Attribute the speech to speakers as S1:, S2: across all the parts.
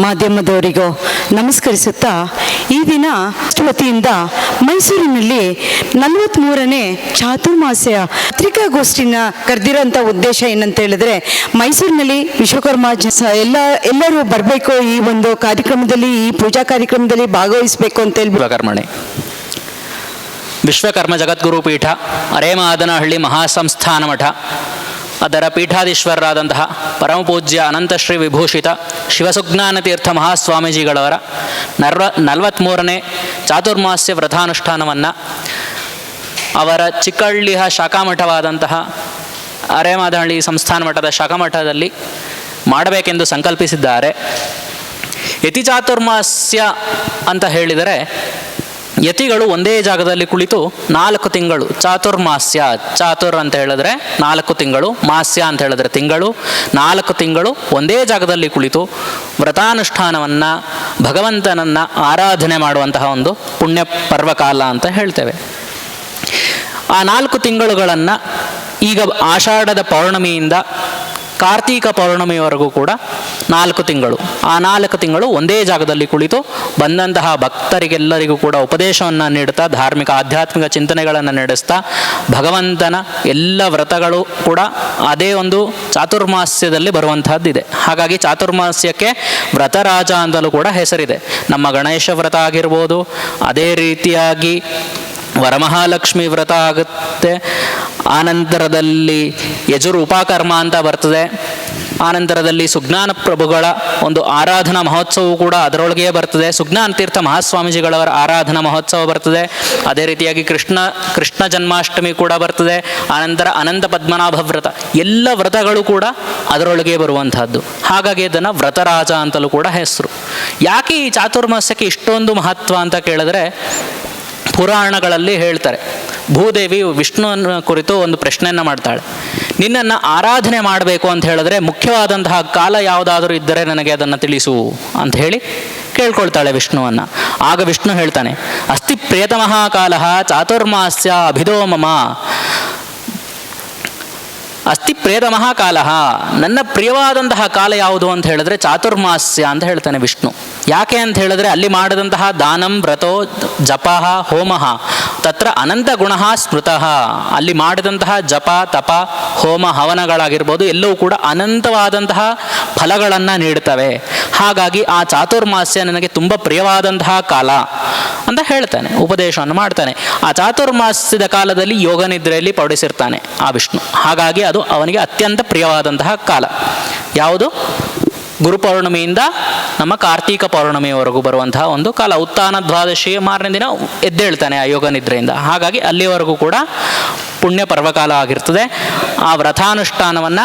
S1: ಮಾಧ್ಯಮದವರಿಗೂ ನಮಸ್ಕರಿಸುತ್ತಾ ಈ ದಿನ ವತಿಯಿಂದ ಮೈಸೂರಿನಲ್ಲಿ ನಲವತ್ತ್ಮೂರನೇ ಚಾತುರ್ಮಾಸ್ಯ ಪತ್ರಿಕಾಗೋಷ್ಠಿನ ಕರೆದಿರೋಂಥ ಉದ್ದೇಶ ಏನಂತ ಹೇಳಿದ್ರೆ ಮೈಸೂರಿನಲ್ಲಿ ವಿಶ್ವಕರ್ಮ ಎಲ್ಲ, ಎಲ್ಲರೂ ಬರಬೇಕು ಈ ಒಂದು ಕಾರ್ಯಕ್ರಮದಲ್ಲಿ, ಈ ಪೂಜಾ ಕಾರ್ಯಕ್ರಮದಲ್ಲಿ ಭಾಗವಹಿಸಬೇಕು ಅಂತ
S2: ಹೇಳಿ ವಿಶ್ವಕರ್ಮ ಜಗದ್ಗುರು ಪೀಠ ಅರೇಮಾದನಹಳ್ಳಿ ಮಹಾಸಂಸ್ಥಾನ ಮಠ ಅದರ ಪೀಠಾಧೀಶ್ವರರಾದಂತಹ ಪರಮಪೂಜ್ಯ ಅನಂತಶ್ರೀ ವಿಭೂಷಿತ ಶಿವಸುಜ್ಞಾನ ತೀರ್ಥ ಮಹಾಸ್ವಾಮೀಜಿಗಳವರ ನರ್ವ ನಲವತ್ತ್ಮೂರನೇ ಚಾತುರ್ಮಾಸ್ಯ ವ್ರತಾನುಷ್ಠಾನವನ್ನು ಅವರ ಚಿಕ್ಕಳ್ಳಿಯ ಶಾಖಾಮಠವಾದಂತಹ ಅರೆಮಾದಹಳ್ಳಿ ಸಂಸ್ಥಾನ ಮಠದ ಶಾಖಾಮಠದಲ್ಲಿ ಮಾಡಬೇಕೆಂದು ಸಂಕಲ್ಪಿಸಿದ್ದಾರೆ. ಯತಿ ಚಾತುರ್ಮಾಸ್ಯ ಅಂತ ಹೇಳಿದರೆ ಯತಿಗಳು ಒಂದೇ ಜಾಗದಲ್ಲಿ ಕುಳಿತು ನಾಲ್ಕು ತಿಂಗಳು, ಚಾತುರ್ಮಾಸ್ಯ, ಚಾತುರ್ ಅಂತ ಹೇಳಿದ್ರೆ ನಾಲ್ಕು ತಿಂಗಳು, ಮಾಸ್ಯ ಅಂತ ಹೇಳಿದ್ರೆ ತಿಂಗಳು, ನಾಲ್ಕು ತಿಂಗಳು ಒಂದೇ ಜಾಗದಲ್ಲಿ ಕುಳಿತು ವ್ರತಾನುಷ್ಠಾನವನ್ನು, ಭಗವಂತನನ್ನು ಆರಾಧನೆ ಮಾಡುವಂತಹ ಒಂದು ಪುಣ್ಯ ಪರ್ವಕಾಲ ಅಂತ ಹೇಳ್ತೇವೆ. ಆ ನಾಲ್ಕು ತಿಂಗಳುಗಳನ್ನು ಈಗ ಆಷಾಢದ ಪೌರ್ಣಮಿಯಿಂದ ಕಾರ್ತೀಕ ಪೌರ್ಣಮಿಯವರೆಗೂ ಕೂಡ ನಾಲ್ಕು ತಿಂಗಳು. ಆ ನಾಲ್ಕು ತಿಂಗಳು ಒಂದೇ ಜಾಗದಲ್ಲಿ ಕುಳಿತು ಬಂದಂತಹ ಭಕ್ತರಿಗೆಲ್ಲರಿಗೂ ಕೂಡ ಉಪದೇಶವನ್ನು ನೀಡುತ್ತಾ, ಧಾರ್ಮಿಕ ಆಧ್ಯಾತ್ಮಿಕ ಚಿಂತನೆಗಳನ್ನು ನಡೆಸ್ತಾ, ಭಗವಂತನ ಎಲ್ಲ ವ್ರತಗಳು ಕೂಡ ಅದೇ ಒಂದು ಚಾತುರ್ಮಾಸ್ಯದಲ್ಲಿ ಬರುವಂತಹದ್ದಿದೆ. ಹಾಗಾಗಿ ಚಾತುರ್ಮಾಸ್ಯಕ್ಕೆ ವ್ರತರಾಜ ಅಂತಲೂ ಕೂಡ ಹೆಸರಿದೆ. ನಮ್ಮ ಗಣೇಶ ವ್ರತ ಆಗಿರ್ಬೋದು, ಅದೇ ರೀತಿಯಾಗಿ ವರಮಹಾಲಕ್ಷ್ಮಿ ವ್ರತ ಆಗುತ್ತೆ ಆನಂತರದಲ್ಲಿ ಯಜುರ್ ಉಪಕರ್ಮ ಅಂತ ಬರ್ತದೆ. ಆನಂತರದಲ್ಲಿ ಸುಜ್ಞಾನ ಪ್ರಭುಗಳ ಒಂದು ಆರಾಧನಾ ಮಹೋತ್ಸವವು ಕೂಡ ಅದರೊಳಗೆ ಬರ್ತದೆ. ಸುಜ್ಞಾನ ತೀರ್ಥ ಮಹಾಸ್ವಾಮೀಜಿಗಳವರ ಆರಾಧನಾ ಮಹೋತ್ಸವ ಬರ್ತದೆ. ಅದೇ ರೀತಿಯಾಗಿ ಕೃಷ್ಣ ಕೃಷ್ಣ ಜನ್ಮಾಷ್ಟಮಿ ಕೂಡ ಬರ್ತದೆ. ಆನಂತರ ಅನಂತ ಪದ್ಮನಾಭ ವ್ರತ, ಎಲ್ಲ ವ್ರತಗಳು ಕೂಡ ಅದರೊಳಗೆ ಬರುವಂತಹದ್ದು. ಹಾಗಾಗಿ ಅದನ್ನು ವ್ರತರಾಜ ಅಂತಲೂ ಕೂಡ ಹೆಸರು. ಯಾಕೆ ಈ ಚಾತುರ್ಮಾಸ್ಯಕ್ಕೆ ಇಷ್ಟೊಂದು ಮಹತ್ವ ಅಂತ ಕೇಳಿದ್ರೆ, ಪುರಾಣಗಳಲ್ಲಿ ಹೇಳ್ತಾರೆ. ಭೂದೇವಿ ವಿಷ್ಣುವನ್ನ ಕುರಿತು ಒಂದು ಪ್ರಶ್ನೆಯನ್ನು ಮಾಡ್ತಾಳೆ. ನಿನ್ನನ್ನು ಆರಾಧನೆ ಮಾಡಬೇಕು ಅಂತ ಹೇಳಿದ್ರೆ ಮುಖ್ಯವಾದಂತಹ ಕಾಲ ಯಾವುದಾದರೂ ಇದ್ದರೆ ನನಗೆ ಅದನ್ನು ತಿಳಿಸು ಅಂತ ಹೇಳಿ ಕೇಳ್ಕೊಳ್ತಾಳೆ ವಿಷ್ಣುವನ್ನ. ಆಗ ವಿಷ್ಣು ಹೇಳ್ತಾನೆ, ಅಸ್ತಿ ಪ್ರೇತ ಕಾಲ ಚಾತುರ್ಮಾಸ್ಯ ಅಭಿದೋ ಮಮ. ಅಸ್ತಿ ಪ್ರೇದ ಮಹಾಕಾಲ. ನನ್ನ ಪ್ರಿಯವಾದಂತಹ ಕಾಲ ಯಾವುದು ಅಂತ ಹೇಳಿದ್ರೆ ಚಾತುರ್ಮಾಸ್ಯ ಅಂತ ಹೇಳ್ತಾನೆ ವಿಷ್ಣು. ಯಾಕೆ ಅಂತ ಹೇಳಿದ್ರೆ ಅಲ್ಲಿ ಮಾಡಿದಂತಹ ದಾನಂ, ವ್ರತೋ, ಜಪ, ಹೋಮ. ತತ್ರ ಅನಂತ ಗುಣ ಸ್ಮೃತ. ಅಲ್ಲಿ ಮಾಡಿದಂತಹ ಜಪ, ತಪ, ಹೋಮ, ಹವನಗಳಾಗಿರ್ಬೋದು ಎಲ್ಲವೂ ಕೂಡ ಅನಂತವಾದಂತಹ ಫಲಗಳನ್ನು ನೀಡ್ತವೆ. ಹಾಗಾಗಿ ಆ ಚಾತುರ್ಮಾಸ್ಯ ನನಗೆ ತುಂಬ ಪ್ರಿಯವಾದಂತಹ ಕಾಲ. ಅಂತ ಹೇಳ್ತಾನೆ, ಉಪದೇಶವನ್ನು ಮಾಡ್ತಾನೆ. ಆ ಚಾತುರ್ಮಾಸದ ಕಾಲದಲ್ಲಿ ಯೋಗ ನಿದ್ರೆಯಲ್ಲಿ ಪಡಿಸಿರ್ತಾನೆ ಆ ವಿಷ್ಣು. ಹಾಗಾಗಿ ಅದು ಅವನಿಗೆ ಅತ್ಯಂತ ಪ್ರಿಯವಾದಂತಹ ಕಾಲ. ಯಾವುದು? ಗುರು ಪೌರ್ಣಮಿಯಿಂದ ನಮ್ಮ ಕಾರ್ತೀಕ ಪೌರ್ಣಮಿಯವರೆಗೂ ಬರುವಂತಹ ಒಂದು ಕಾಲ. ಉತ್ತಾನ ದ್ವಾದಶಿ ಮಾರನೇ ದಿನ ಎದ್ದೇಳ್ತಾನೆ ಆ ಯೋಗ ನಿದ್ರೆಯಿಂದ. ಹಾಗಾಗಿ ಅಲ್ಲಿವರೆಗೂ ಕೂಡ ಪುಣ್ಯ ಪರ್ವಕಾಲ ಆಗಿರ್ತದೆ. ಆ ವ್ರತಾನುಷ್ಠಾನವನ್ನು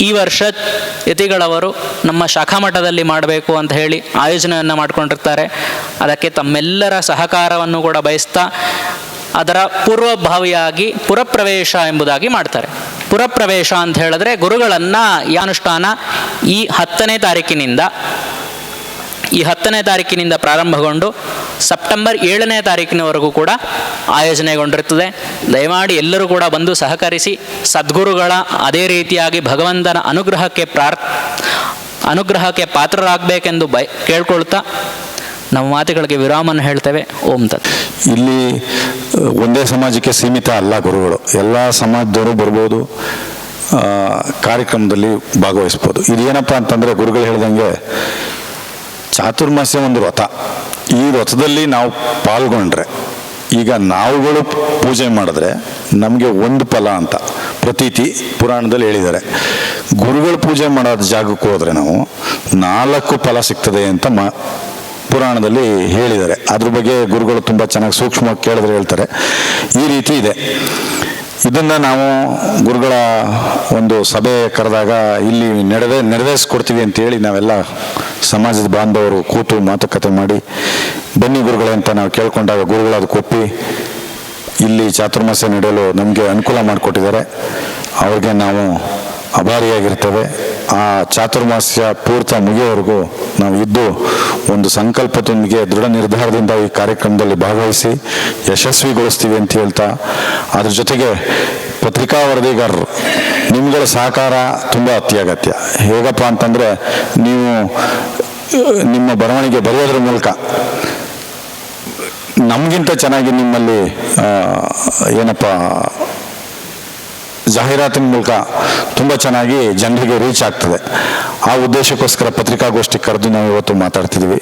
S2: ಈ ವರ್ಷ ಯತಿಗಳವರು ನಮ್ಮ ಶಾಖಾ ಮಠದಲ್ಲಿ ಮಾಡಬೇಕು ಅಂತ ಹೇಳಿ ಆಯೋಜನೆಯನ್ನು ಮಾಡಿಕೊಂಡಿರ್ತಾರೆ. ಅದಕ್ಕೆ ತಮ್ಮೆಲ್ಲರ ಸಹಕಾರವನ್ನು ಕೂಡ ಬಯಸ್ತಾ ಅದರ ಪೂರ್ವಭಾವಿಯಾಗಿ ಪುರಪ್ರವೇಶ ಎಂಬುದಾಗಿ ಮಾಡ್ತಾರೆ. ಪುರಪ್ರವೇಶ ಅಂತ ಹೇಳಿದ್ರೆ ಗುರುಗಳನ್ನು ಈ ಅನುಷ್ಠಾನ ಈ ಹತ್ತನೇ ತಾರೀಕಿನಿಂದ ಈ ಹತ್ತನೇ ತಾರೀಕಿನಿಂದ ಪ್ರಾರಂಭಗೊಂಡು ಸೆಪ್ಟೆಂಬರ್ ಏಳನೇ ತಾರೀಕಿನವರೆಗೂ ಕೂಡ ಆಯೋಜನೆಗೊಂಡಿರುತ್ತದೆ. ದಯಮಾಡಿ ಎಲ್ಲರೂ ಕೂಡ ಬಂದು ಸಹಕರಿಸಿ, ಸದ್ಗುರುಗಳ ಅದೇ ರೀತಿಯಾಗಿ ಭಗವಂತನ ಅನುಗ್ರಹಕ್ಕೆ ಪ್ರಾರ್, ಅನುಗ್ರಹಕ್ಕೆ ಪಾತ್ರರಾಗಬೇಕೆಂದು ಬಯ, ಕೇಳ್ಕೊಳ್ತಾ ನಮ್ಮ ಮಾತುಗಳಿಗೆ ವಿರಾಮನ ಹೇಳ್ತೇವೆ. ಓಂ ತತ್.
S3: ಇಲ್ಲಿ, ಒಂದೇ ಸಮಾಜಕ್ಕೆ ಸೀಮಿತ ಅಲ್ಲ ಗುರುಗಳು. ಎಲ್ಲ ಸಮಾಜದವರು ಬರ್ಬೋದು ಕಾರ್ಯಕ್ರಮದಲ್ಲಿ ಭಾಗವಹಿಸ್ಬೋದು. ಇದೇನಪ್ಪ ಅಂತಂದರೆ ಗುರುಗಳು ಹೇಳ್ದಂಗೆ, ಚಾತುರ್ಮಾಸ್ಯ ಒಂದು ವ್ರತ. ಈ ವ್ರತದಲ್ಲಿ ನಾವು ಪಾಲ್ಗೊಂಡ್ರೆ, ಈಗ ನಾವುಗಳು ಪೂಜೆ ಮಾಡಿದ್ರೆ ನಮಗೆ ಒಂದು ಫಲ ಅಂತ ಪ್ರತೀತಿ ಪುರಾಣದಲ್ಲಿ ಹೇಳಿದ್ದಾರೆ. ಗುರುಗಳು ಪೂಜೆ ಮಾಡೋ ಜಾಗಕ್ಕೆ ಹೋದರೆ ನಾವು ನಾಲ್ಕು ಫಲ ಸಿಗ್ತದೆ ಅಂತ ಮಾ ಪುರಾಣದಲ್ಲಿ ಹೇಳಿದ್ದಾರೆ. ಅದ್ರ ಬಗ್ಗೆ ಗುರುಗಳು ತುಂಬ ಚೆನ್ನಾಗಿ ಸೂಕ್ಷ್ಮವಾಗಿ ಕೇಳಿದ್ರೆ ಹೇಳ್ತಾರೆ. ಈ ರೀತಿ ಇದೆ. ಇದನ್ನು ನಾವು ಗುರುಗಳ ಒಂದು ಸಭೆ ಕರೆದಾಗ ಇಲ್ಲಿ ನಡೆದೇ ನೆರವೇರಿಸ್ಕೊಡ್ತೀವಿ ಅಂತೇಳಿ ನಾವೆಲ್ಲ ಸಮಾಜದ ಬಾಂಧವರು ಕೂತು ಮಾತುಕತೆ ಮಾಡಿ, ಬನ್ನಿ ಗುರುಗಳೇ ಅಂತ ನಾವು ಕೇಳ್ಕೊಂಡಾಗ ಗುರುಗಳು ಅದಕ್ಕೆ ಒಪ್ಪಿ ಇಲ್ಲಿ ಚಾತುರ್ಮಾಸ್ಯ ನಡೆಯಲು ನಮಗೆ ಅನುಕೂಲ ಮಾಡಿಕೊಟ್ಟಿದ್ದಾರೆ. ಅವ್ರಿಗೆ ನಾವು ಅಭಾರಿಯಾಗಿರ್ತೇವೆ. ಆ ಚಾತುರ್ಮಾಸ್ಯ ಪೂರ್ತ ಮುಗಿಯೋವರೆಗೂ ನಾವು ಇದ್ದು ಒಂದು ಸಂಕಲ್ಪದೊಂದಿಗೆ ದೃಢ ನಿರ್ಧಾರದಿಂದ ಈ ಕಾರ್ಯಕ್ರಮದಲ್ಲಿ ಭಾಗವಹಿಸಿ ಯಶಸ್ವಿಗೊಳಿಸ್ತೀವಿ ಅಂತ ಹೇಳ್ತಾ, ಅದ್ರ ಜೊತೆಗೆ ಪತ್ರಿಕಾ ವರದಿಗಾರರು, ನಿಮ್ಗಳ ಸಹಕಾರ ತುಂಬ ಅತ್ಯಗತ್ಯ. ಹೇಗಪ್ಪ ಅಂತಂದರೆ, ನೀವು, ನಿಮ್ಮ ಬರವಣಿಗೆ ಬರೆಯೋದ್ರ ಮೂಲಕ ನಮಗಿಂತ ಚೆನ್ನಾಗಿ ನಿಮ್ಮಲ್ಲಿ ಏನಪ್ಪ ಜಾಹೀರಾತಿನ ಮೂಲಕ ತುಂಬ ಚೆನ್ನಾಗಿ ಜನರಿಗೆ ರೀಚ್ ಆಗ್ತದೆ. ಆ ಉದ್ದೇಶಕ್ಕೋಸ್ಕರ ಪತ್ರಿಕಾಗೋಷ್ಠಿ ಕರೆದು ನಾವು ಇವತ್ತು ಮಾತಾಡ್ತಿದ್ದೀವಿ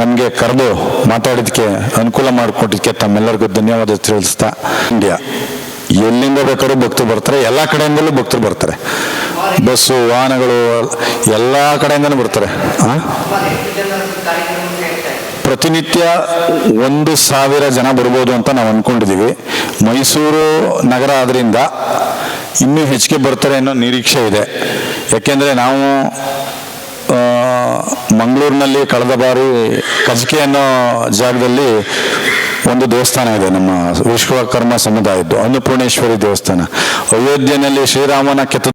S3: ನಮಗೆ ಕರೆದು ಮಾತಾಡಿದ್ದಕ್ಕೆ ಅನುಕೂಲ ಮಾಡಿಕೊಟ್ಟಿದ್ದಕ್ಕೆ ತಮ್ಮೆಲ್ಲರಿಗೂ ಧನ್ಯವಾದ ತಿಳಿಸ್ತಾ ಇಂಡಿಯಾ. ಎಲ್ಲಿಂದ ಬೇಕಾದ್ರೂ ಭಕ್ತರು ಬರ್ತಾರೆ, ಎಲ್ಲ ಕಡೆಯಿಂದಲೂ ಭಕ್ತರು ಬರ್ತಾರೆ. ಬಸ್ಸು, ವಾಹನಗಳು, ಎಲ್ಲ ಕಡೆಯಿಂದಲೂ ಬರ್ತಾರೆ? ಪ್ರತಿನಿತ್ಯ ಒಂದು ಸಾವಿರ ಜನ ಬರ್ಬೋದು ಅಂತ ನಾವು ಅಂದ್ಕೊಂಡಿದ್ದೀವಿ ಮೈಸೂರು ನಗರ ಆದ್ರಿಂದ ಇನ್ನೂ ಹೆಚ್ಚಿಗೆ ಬರ್ತಾರೆ ಅನ್ನೋ ನಿರೀಕ್ಷೆ ಇದೆ. ಯಾಕೆಂದರೆ ನಾವು ಮಂಗಳೂರಿನಲ್ಲಿ ಕಳೆದ ಬಾರಿ ಕಜಕೆ ಅನ್ನೋ ಜಾಗದಲ್ಲಿ ಒಂದು ದೇವಸ್ಥಾನ ಇದೆ, ನಮ್ಮ ವಿಶ್ವಕರ್ಮ ಸಮುದಾಯದ್ದು, ಅನ್ನಪೂರ್ಣೇಶ್ವರಿ ದೇವಸ್ಥಾನ. ಅಯೋಧ್ಯೆಯಲ್ಲಿ ಶ್ರೀರಾಮನ ಕೆತ್ತ